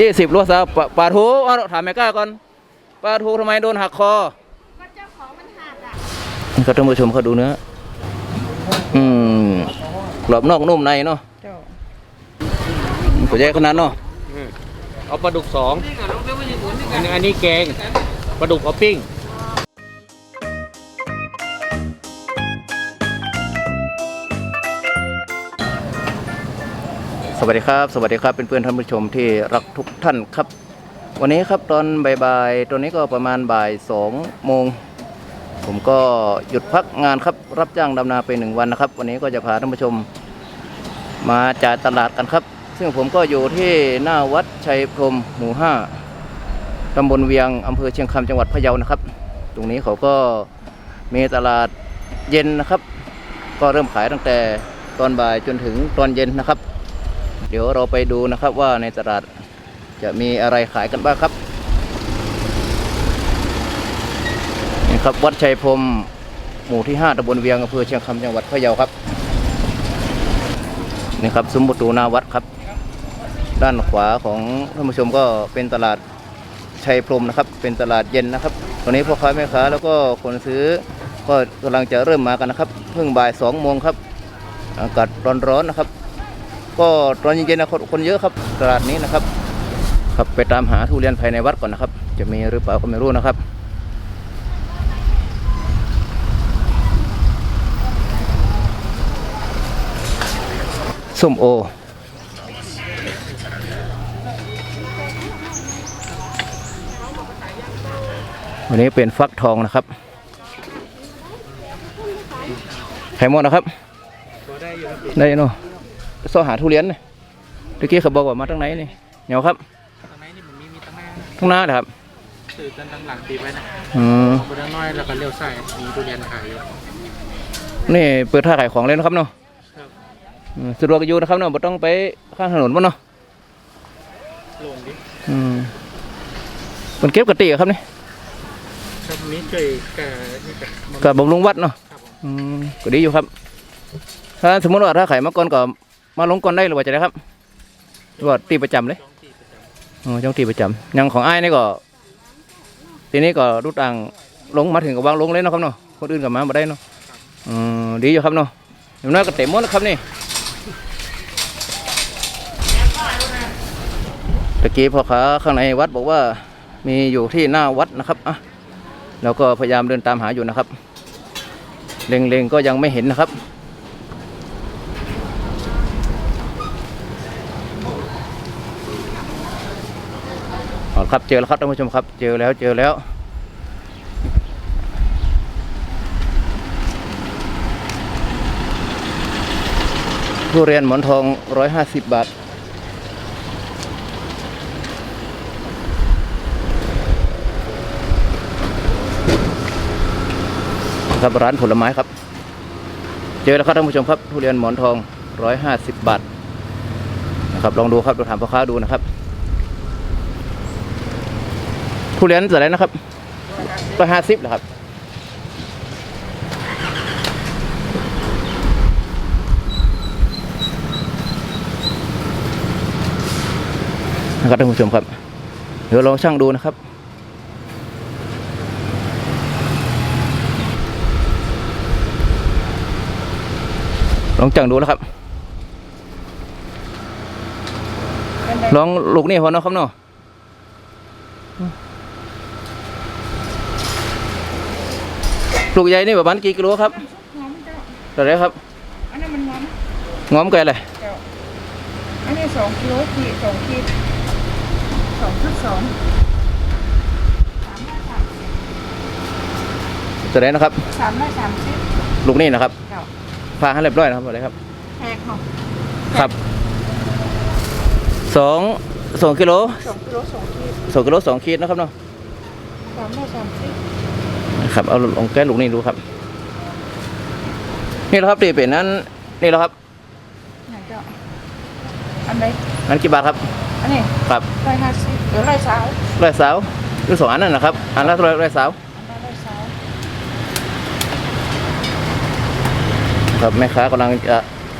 ยี่สิบรัวซาปะปลาทูเอาถามแม่กล้าก่อนปลาทูทำไมโดนหักคอก็เจ้าของมันหักอะนี่ครับท่านผู้ชมเขาดูเนื้ออืมกรอบนอกนุ่มในเนาะเจ้าก็ใหญ่ขนาดเนาะเอาปลาดุกสองอันนี้อันนี้แกงปลาดุกเอาปิ้ง สวัสดีครับ สวัสดีครับเป็นเพื่อนท่านผู้ชมที่รักทุกท่านครับ วันนี้ครับตอนบ่ายๆตอนนี้ก็ประมาณบ่ายสองโมงผมก็หยุดพักงานครับ รับจ้างดำนาไปหนึ่งวันนะครับ วันนี้ก็จะพาท่านผู้ชม มาจ่ายตลาดกันครับ ซึ่งผมก็อยู่ที่หน้าวัดชัยพรมหมู่ห้าตำบลเวียงอำเภอเชียงคำจังหวัดพะเยานะครับ ตรงนี้เขาก็มีตลาดเย็นนะครับ ก็เริ่มขายตั้งแต่ตอนบ่ายจนถึงตอนเย็นนะครับ เดี๋ยวเราไปดูนะครับว่าในตลาดจะมีอะไรขายกันบ้างครับนี่ครับวัดชัยพรมหมู่ที่ 5ตำบลเวียงอำเภอเชียงคำจังหวัดพะเยาครับนี่ครับซุ้มประตูหน้าวัดครับ ด้านขวาของท่านผู้ชมก็เป็นตลาดชัยพรมนะครับ เป็นตลาดเย็นนะครับตอนนี้พ่อค้าแม่ค้าแล้วก็คนซื้อก็กำลังจะเริ่มมากันนะครับเพิ่งบ่ายสองโมงครับอากาศร้อนๆนะครับ ก็ตอนเย็นๆนะคนคนเยอะครับตลาดนี้นะครับ ครับไปตามหาทุเรียนภายในวัดก่อนนะครับ จะมีหรือเปล่าก็ไม่รู้นะครับส้มโอ วันนี้เป็นฟักทองนะครับ ไข่หมดนะครับ ได้อยู่ได้เนาะ ซอหาทุเรียนนี่ตะกี้เขาบอกว่ามาทางไหนนี่เหนียวครับตรงไหนนี่มันมีมีตั้งหน้าทางหน้าเหรอครับสื่อกันตั้งหลังตีไว้นะอืมออกไปด้านน้อยแล้วก็เลี้ยวซ้ายมีทุเรียนขายอยู่นี่เปิดท่าขายของเลยนะครับเนาะครับอืมสะดวกอยู่นะครับเนาะไม่ต้องไปข้างถนนมั้งเนาะลงดิอืมมันเก็บกะติอะครับนี่ครับมีช่วยกับนี่กับกับบำรุงวัดเนาะครับผม อืมก็ดีอยู่ครับ ถ้าสมมติว่าถ้าขายมาก่อนก็ มาลงก่อนได้หรือว่าจะได้ครับหรือว่าตีประจำเลยอ๋อจ้องตีประจำอยังของไอ้ายนี่ก็ ทีนี้ก็รูดต่างลงมาถึงกับวางลงเลยเนาะครับเนาะคนอื่นกับมาบ่ได้เนาะอืมดีอยู่ครับเนาะอย่างน้อยก็เต็มหมดแล้วครับนี่ตะกี้พ่อค้าข้างในวัดบอกว่ามีอยู่ที่หน้าวัดนะครับอะเราก็พยายามเดินตามหาอยู่นะครับ เล็งๆก็ยังไม่เห็นนะครับ อาละครับเจอแล้วครับท่านผู้ชมครับ เจอแล้วเจอแล้วทุเรียนหมอนทอง 150 บาท ครับร้านผลไม้ครับ เจอแล้วครับท่านผู้ชมครับทุเรียนหมอนทอง 150 บาทนะครับลองดูครับเราถามพ่อค้าดูนะครับ ทุเรียนเท่าไรนะครับร้อยห้าสิบเหรอครับ นะครับท่านผู้ชมครับ เดี๋ยวลองช่างดูนะครับลองจังดูแล้วครับ ลองลูกนี่พอเนาะครับเนาะ ลูกใหญ่นี่ประมาณกี่กิโลครับงอมเจ้าเท่าไหรครับอันนั้นมันงอมงอมไก่เลยเจ้าอันนี้สองกิโลขีดสองขีดสองพันสองสามร้อยสามสิบเท่าไหรนะครับ สามร้อยสามสิบลูกนี่นะครับเจ้าพาให้เรียบร้อยนะครับอะไรครับ แพงของครับสองสองกิโลสองกิโลสองขีดสองกิโลสองขีดนะครับเนาะสามร้อยสามสิบ ครับเอาลองแก้ลูกนี่ดูครับ นี่แหละครับตีเป็นนั้นนี่แหละครับไหนเจ้อันใดอันกี่บาทครับ อันนี้ครับร้อยห้าสิบหรือร้อยสาวร้อยสาวหรือสองอันนั่นนะครับ อันละร้อยร้สาวอันละร้อยสาวครับแม่ค้ากำลังจะ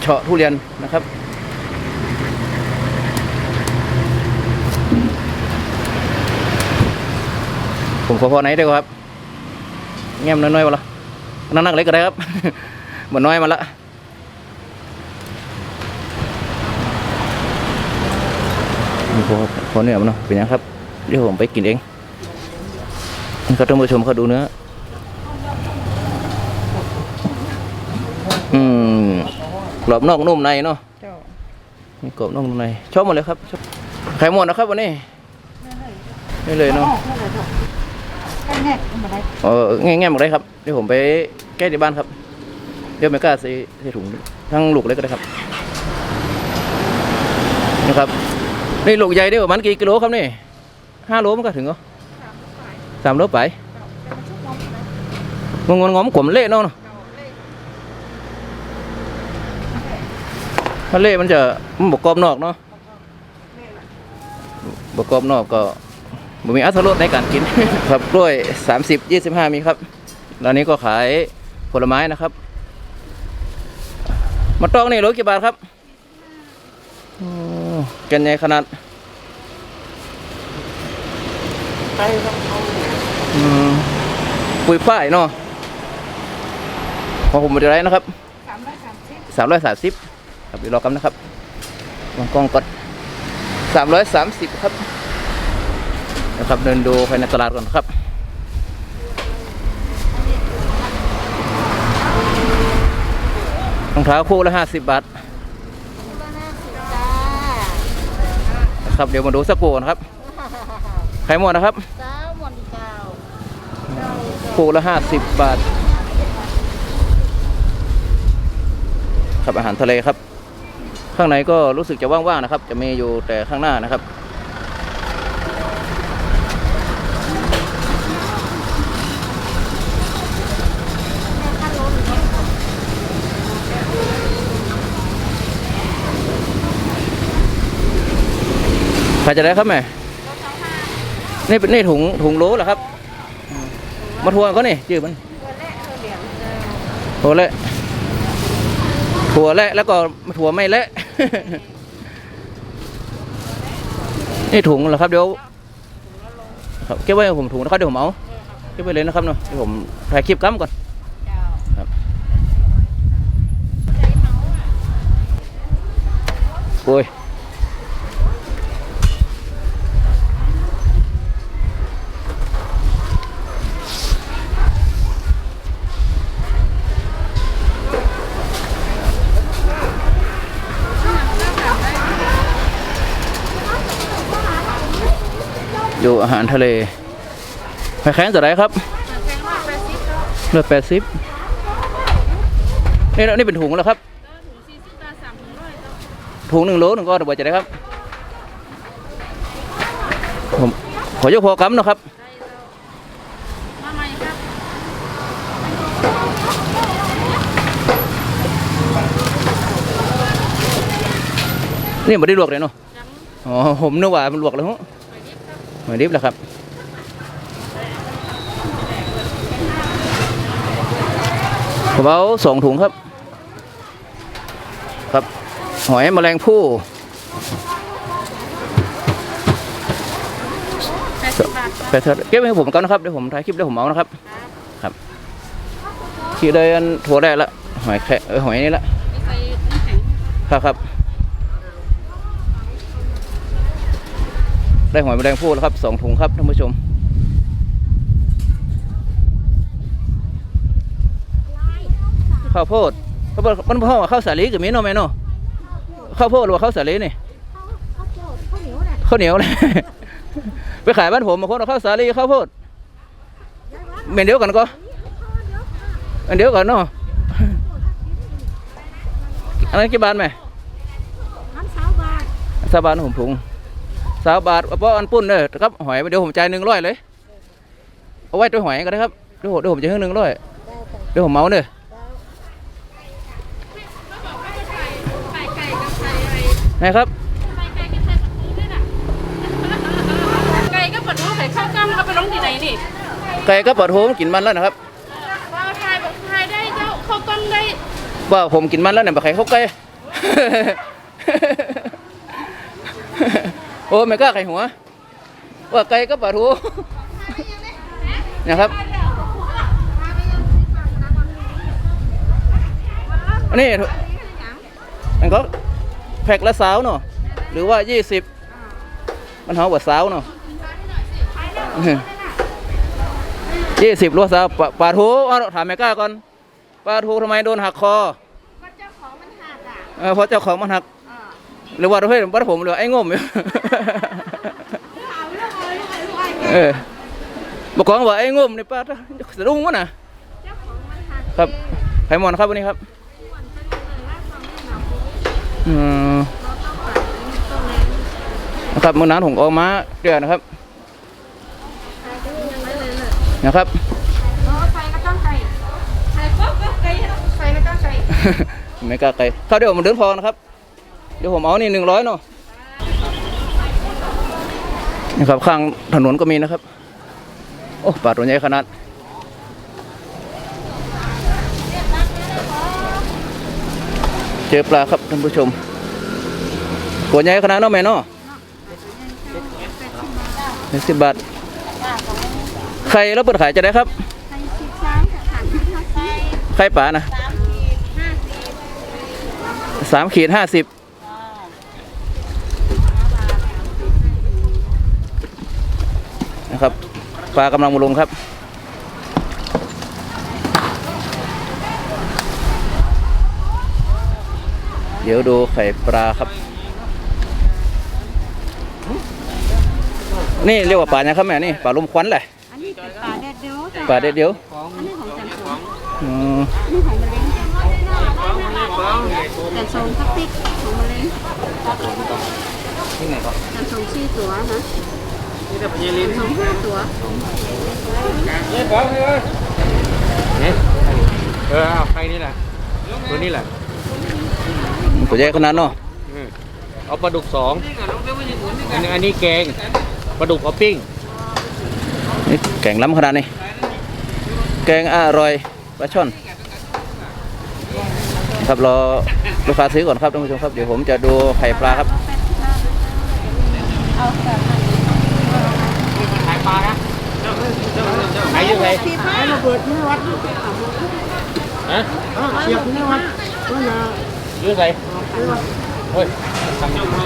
เฉาะทุเรียนนะครับผมขอพอไหนได้ครับ แง้มน้อยๆมาละนั่งนักเล็กก็ได้ครับเหมือนน้อยมาละนี่พอพอเนื้อมันเนาะเป็นยังครับเดี๋ยวผมไปกินเองนี่ครับท่านผู้ชมเขาดูเนื้ออืมกรอบนอกนุ่มในเนาะเจ้านี่กรอบนอกนุ่มในชอบหมดเลยครับชอบไข่หมดนะครับวันนี้นี่เลยเนาะ แค่แน่มาได้เออง่ายหมดเลยครับเดี๋ยวผมไปแก้ที่บ้านครับ เดี๋ยวไม่กล้าใส่ใส่ถุงทั้งลูกเล็กก็ได้ครับนี่ครับนี่ลูกใหญ่ได้ประมาณกี่กิโลครับนี่ห้าโลมันก็ถึงเหรอสามโลไปงงงงอมขมเละเนาะมันเละมันจะมันบกกรอบนอกเนาะบกกรอบนอกก็ บ่มีอัตรสในการกินครับกล้วยสามสิบยี่สิบห้ามีครับร้านนี้ก็ขายผลไม้นะครับมาตองนี่โลกี่บาทครับโอ้แกันใหญ่ขนาดไปครับอืมปุยฝ้ายเนาะของผมเป็นไรนะครับสามร้อยสามสิบสามร้อยสามสิบครับเดี๋ยวรอกันนะครับวางกล้องก่อนสามร้อยสามสิบครับ นะครับเดินดูภายในตลาดก่อนครับรองเท้าคู่ละห้าสิบบาทนะครับเดี๋ยวมาดูสักกูก่อนครับไข่หมดนะครับเจ้าหมดเจ้าคู่ละห้าสิบบาท ครับอาหารทะเลครับ ข้างในก็รู้สึกจะว่างๆนะครับ จะมีอยู่แต่ข้างหน้านะครับ ใครจะได้ครับแม่นี่เป็นนี่ถุงถุงโลเหรอครับ มาทวงเขานี่จืดมันถั่วเละถั่วเละแล้วก็ถั่วไม่เละนี่ถุงเหรอครับเดี๋ยวครับเก็บไว้ให้ผมถุงนะครับเดี๋ยวผมเอาเก็บไว้เลยนะครับเนาะเดี๋ยวผมถ่ายคลิปกั้มก่อนครับโอ้ย อยู่อาหารทะเลไข่แข็งตัวไหนครับเลือดแปดสิบนี่นี่เป็นถุงแล้วครับ ถุงหนึ่งโลหนึ่งก้อนเดี๋ยวจะได้ครับ ผมขอยกพอกำนะครับนี่ไม่ได้ลวกเลยเนาะ อ๋อ ผมนึกว่ามันลวกแล้วฮะ หอยดิบแล้วครับกระเป๋าสองถุงครับ ครับ หอยแมลงภู่แปดสิบบาทไปเถอะเก็บไว้ให้ผมก่อนนะครับ เดี๋ยวผมถ่ายคลิปเดี๋ยวผมเอานะครับ ครับที่ได้อันถั่วได้ละหอยแค่เออหอยนี่ละใส่น้ำแข็งครับครับ ได้หอยแมลงภู่แล้วครับสองถุงครับท่านผู้ชมข้าวโพดข้าวโพดมันพ่อว่าข้าวสาลีกับมีเนาะแม่เนาะข้าวโพดหรือว่าข้าวสาลีนี่ข้าวเหนียวน่ะข้าวเหนียวเลยไปขายบ้านผมบางคนเอาข้าวสาลีข้าวโพดเมนเดียวกันก็อันเดียวกันเนาะอันนั้นกี่บาทไหมน้ำสาวบาทสามบาทผมถุง สามบาทเพราะอันปุ้นเด้อครับหอยเดี๋ยวผมจ่ายหนึ่งร้อยเลยเอาไว้ตัวหอยก็ได้ครับเดี๋ยวผมเดี๋ยวผมจะให้หนึ่งร้อยเดี๋ยวผมเมาเด้อไก่ไก่กับไก่อะไรไหนครับไก่ไก่กับไก่ปลาทูด้วยน่ะไก่กับปลาทูไข่ข้าวกล้ำเอาไปลงที่ไหนนี่ไก่ก็ปลาทูมันกินมันแล้วนะครับว่าทายบอกทายได้เจ้าข้าวกล้ำได้ว่าผมกินมันแล้วเนี่ยบะไข่เขาไก่ โอ้ไม่กล้าไข่หัว ว่าไก่ก็ปลาทูไนะครับอันนี้มันก็แพ็คละสาวเนาะหรือว่ายี่สิบมันหาว่าสาวเนาะยี่สิบรัวสาวปะปลาทูเอาถามแม่กล้าก่อนปลาทูทำไมโดนหักคอก็เจ้าของมันหักอะเออเพราะเจ้าของมันหักอ่า หรือว่าเฮ้ยบ้านผมหรือไอ้งมอยู่เอาลูกเอาลูกเอาลูกเอาเออบอกของว่าไอ้งมนี่ป้าสะดุ้งวะน่ะเจ้าของมันหักครับไผ่หมอนครับวันนี้ครับส่วนเป็นเลยว่าความไม่หนาวอืมเราต้องใส่ต้นแรงนะครับมื่อนั้นผมออกมาเดือนนะครับใส่ก็ยังไม่เลยเลยนะครับเราใส่กระจ้องไก่ใส่ปุ๊บก็ไก่ใส่กระจ้องไก่ไม่กล้าไกลเข้าเดี๋ยวผมเดินพอนะครับ เดี๋ยวผมเอานี่หนึ่งร้อยเนาะนี่ครับข้างถนนก็มีนะครับ โอ้ปลาตัวใหญ่ขนาดเจอปลาครับท่านผู้ชมตัวใหญ่ขนาดเนาะแม่เนาะหนึ่งสิบบาทไข่แล้วเปิดขายจะได้ครับใส่ชิดซ้ายกับขันห้าสิบไข่ปลานะสามขีดห้าสิบสามขีดห้าสิบนะครับ ปลากำลังมาลงครับ เดี๋ยวดูไข่ปลาครับ นี่เรียกว่าปลาเนี่ยงครับแม่นี่ปลาลมควันแหละอันนี้เป็นปลาแดดเดียวจ้ะปลาเด็ดเดียวอันนี้ของจันทร์สงอืมอันนี้ของมะเร็งจันทร์สงพลาสติกของมะเร็งที่ไหนครับจันทร์สงสี่ตัวนะ นี่แต่พญาลินสองห้าตัวนี่ฟ้องเลยเนี่ยเออเอาใครนี่แหละตัวนี้แหละตัวใหญ่ขนาดเนาะอืมเอาปลาดุกสองอันนี้อันนี้แกงปลาดุกเอาปิ้งนี่แกงล้ำขนาดนี้แกงอร่อยปลาช่อนครับรอลูกค้าซื้อก่อนครับท่านผู้ชมครับเดี๋ยวผมจะดูไข่ปลาครับ เอาแบบขายปลานะขายยังไงที่พายระเบิดไม่วัดฮะเสียบไม่วัดก็นะยืดใส่เฮ้ยทำยังไง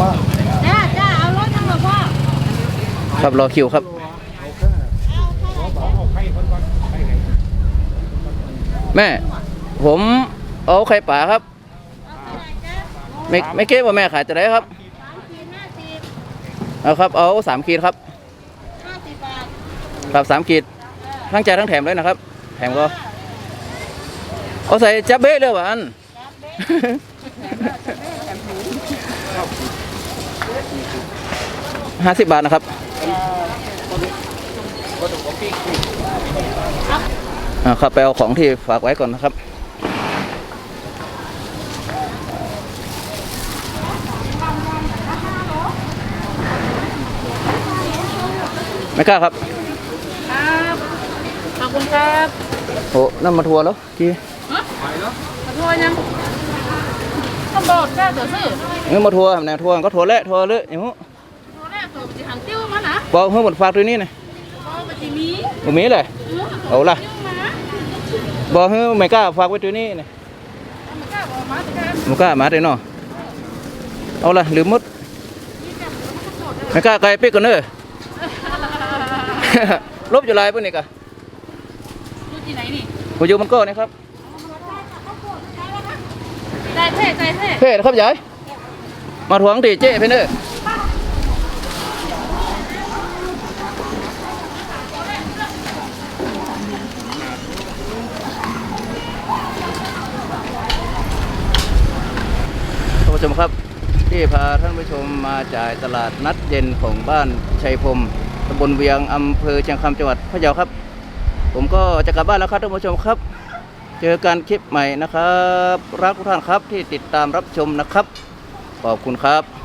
จ้าจ้าจ้าเอารถจังหวะพ่อครับรอคิวครับแม่ ผมเอาไข่ปลาครับ ไม่ไม่เก็บว่าแม่ขายจะได้ครับ สามขีดห้าสิบ เอาครับ เอาสามขีดครับห้าสิบบาทครับสามขีดทั้งใจายทั้งแถมเลยนะครับ แถมก็ เอาใส่จับเบ้เลยหวะอันห้าสิบบาทนะครับอ่าครับไปเอาของที่ฝากไว้ก่อนนะครับ ไม่กล้าครับ ครับขอบคุณครับโอ้นั่นมาทัวร์แล้วกี่ขอโทษยังต้องบอกแก้ตัวสิเงี้ยมาทัวร์แนวทัวร์ก็ทัวร์แหละทัวร์เลยอย่างงู้ตัวแรกตัวจะหันติ้วมานะบอกเพิ่มหมดฝากตัวนี้หน่อยก็มันจะมีบ่มีเลยเอาล่ะติ้วมาบอกเฮ้ไม่กล้าฝากไว้ตัวนี้หน่อยมันกล้าบอกมาสิครับไม่กล้ามาเลยเนาะเอาล่ะลืมหมดไม่กล้าไกลปิกกันเนอะ ลบอยู่ลายปุ่นนี่กะดูที่ไหนนี่ผมอยู่มันก็นี่ครับใจเท่ใจเท่เพ่นะครับยายมาทวงตีเจ๊เพ่เนอะท่านผู้ชมครับ ที่พาท่านผู้ชมมาจ่ายตลาดนัดเย็นของบ้านชัยพรม ตำบลเวียงอำเภอเชียงคำจังหวัดพะเยาครับ ผมก็จะกลับบ้านแล้วครับท่านผู้ชมครับ เจอกันคลิปใหม่นะครับ รักทุกท่านครับที่ติดตามรับชมนะครับ ขอบคุณครับ